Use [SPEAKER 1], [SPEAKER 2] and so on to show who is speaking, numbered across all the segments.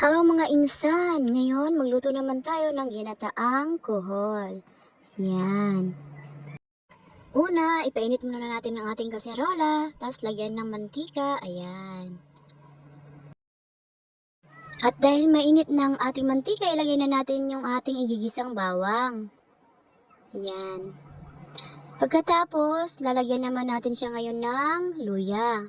[SPEAKER 1] Hello mga insan! Ngayon, magluto naman tayo ng ginataang kuhol. Yan. Una, ipainit muna natin ang ating kaserola, tapos lagyan ng mantika. Ayan. At dahil mainit ng ating mantika, ilagay na natin yung ating igigisang bawang. Ayan. Pagkatapos, lalagyan naman natin siya ngayon ng luya.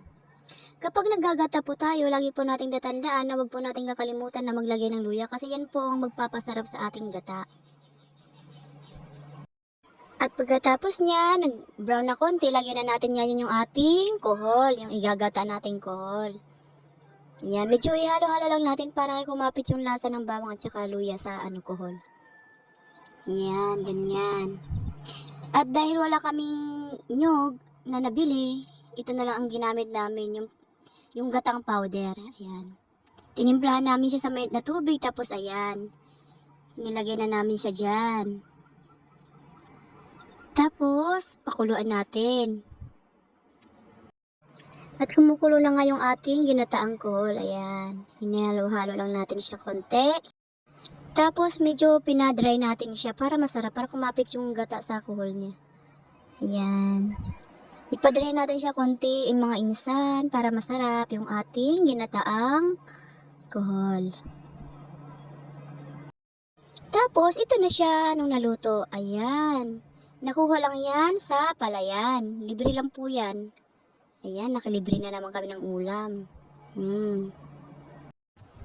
[SPEAKER 1] Kapag naggagata po tayo, lagi po nating tatandaan na wag po nating kakalimutan na maglagay ng luya kasi yan po ang magpapasarap sa ating gata. At pagkatapos niya, nag-brown na konti, lagyan na natin yan yung ating kohol, yung igagata nating kohol. Yan, medyo ihalo-halo lang natin para kumapit yung lasa ng bawang at saka luya sa ano kohol. Yan, ganyan. At dahil wala kaming nyog na nabili, ito na lang ang ginamit namin, yung yung gatang powder. Ayan. Tinimplahan namin siya sa mainit na tubig, tapos ayan. Nilagay na namin siya dyan. Tapos, pakuluan natin. At kumukulo na nga yung ating ginataang kohol. Ayan. Hinalo-halo lang natin siya konti. Tapos, medyo pinadry natin siya para masarap, para kumapit yung gata sa kohol niya. Ayan. Ipadry natin siya konti yung mga insan para masarap yung ating ginataang kohol. Tapos, ito na siya nung naluto. Ayan. Nakuha lang yan sa palayan. Libre lang po yan. Ayan, nakalibre na naman kami ng ulam. Hmm.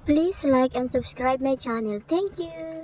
[SPEAKER 1] Please like and subscribe my channel. Thank you!